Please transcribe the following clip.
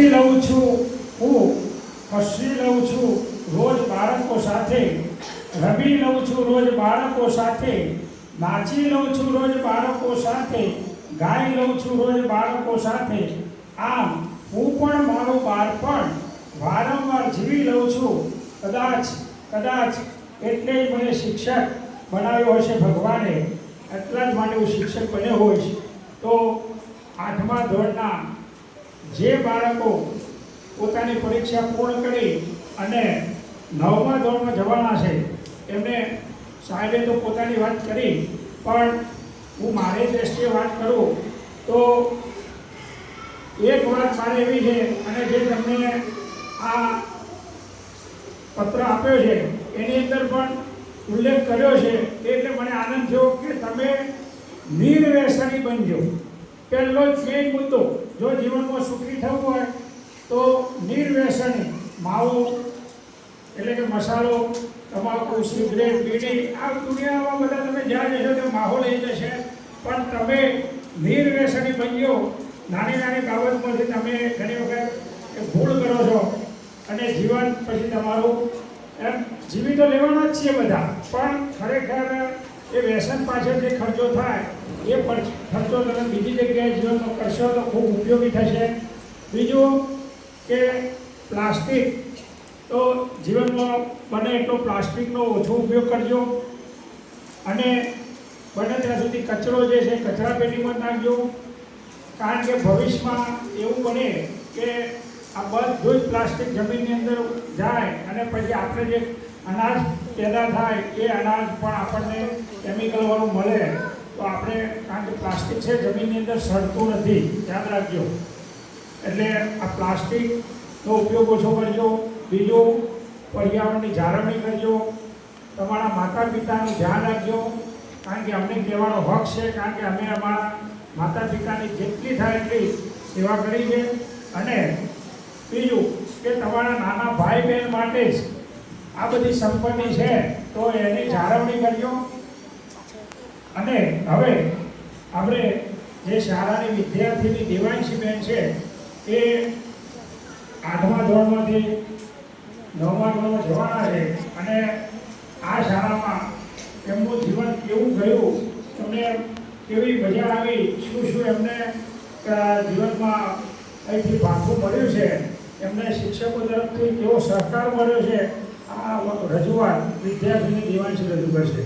લઉં છું? હું કસરી લઉં છું? રોજ બાળકો સાથે રમી લઉં છું રોજ બાળકો સાથે, નાચી લઉં છું રોજ બાળકો સાથે, ગાઈ લઉં છું રોજ બાળકો સાથે. આમ હું પણ મારું બાળપણ વારંવાર જીવી લઉં છું. કદાચ કદાચ એટલે જ મને શિક્ષક બનાવ્યો હશે ભગવાને. એટલા જ માટે હું શિક્ષક બન્યો હોઈશ. તો આઠમા ધોરણના જે બાળકો પોતાની પરીક્ષા પૂર્ણ કરી અને નવમા ધોરણમાં જવાના છે, એમને સાહેબે તો પોતાની વાત કરી, પણ હું મારી દ્રષ્ટિએ વાત કરું તો એક વાત મારે એવી છે અને જે તમને આ પત્ર આપ્યો છે, એની અંદર પણ ઉલ્લેખ કર્યો છે એટલે મને આનંદ થયો કે તમે નિર્વ્યસની બનજો. પહેલો મેઇન મુદ્દો. જો જીવનમાં સુખી થવું હોય, તો નિર્વ્યસની, માવો એટલે કે મસાલો, તમાકુ, સિગરેટ, બીડી, આ દુનિયામાં બધા તમે જ્યાં જશો તો માહોલ એ જશે. પણ તમે નિર્વ્યસની બન્યો, નાની નાની બાબતમાંથી તમે ઘણી વખત ભૂલ કરો છો અને જીવન પછી તમારું એમ જીવી તો લેવાના જ છીએ બધા. પણ ખરેખર એ વ્યસન પાછળ જે ખર્ચો થાય, એ ખર્ચો તમે બીજી જગ્યાએ જીવનમાં કરશો તો ખૂબ ઉપયોગી થશે. બીજું કે પ્લાસ્ટિક, તો જીવનમાં બને એટલો પ્લાસ્ટિકનો ઓછો ઉપયોગ કરજો. અને બને ત્યાં સુધી કચરો જે છે કચરા પેટીમાં નાખજો. કારણ કે ભવિષ્યમાં એવું બને કે આ બધું જ પ્લાસ્ટિક જમીનની અંદર જાય અને પછી આપણે જે અનાજ પેદા થાય એ અનાજ પણ આપણને કેમિકલવાળું મળે, તો આપણે કારણ કે પ્લાસ્ટિક છે, જમીનની અંદર સડતું નથી યાદ રાખજો. એટલે આ પ્લાસ્ટિકનો ઉપયોગ ઓછો કરજો, બીજું પર્યાવરણની જાળવણી કરજો, તમારા માતા પિતાનું ધ્યાન રાખજો, કારણ કે અમને કહેવાનો હક છે, કારણ કે અમે અમારા માતા પિતાની જેટલી થાય એટલી સેવા કરી છે અને બીજું કે તમારા નાના ભાઈ બહેન માટે જ આ બધી સંપત્તિ છે, તો એની જાળવણી કરજો. અને હવે આપણે જે શાળાની વિદ્યાર્થીની દેવાંશી બેન છે, એ આઠમા ધોરણમાંથી નવમા ધોરણમાં જવાના છે. અને આ શાળામાં એમનું જીવન કેવું ગયું, તમને કેવી મજા આવી, શું શું એમને જીવનમાં અહીંથી પાછું મળ્યું છે? એમને શિક્ષકો તરફથી કેવો સહકાર મળ્યો છે આ રજૂઆત વિદ્યાર્થીની દિવાંશી રજૂ કરશે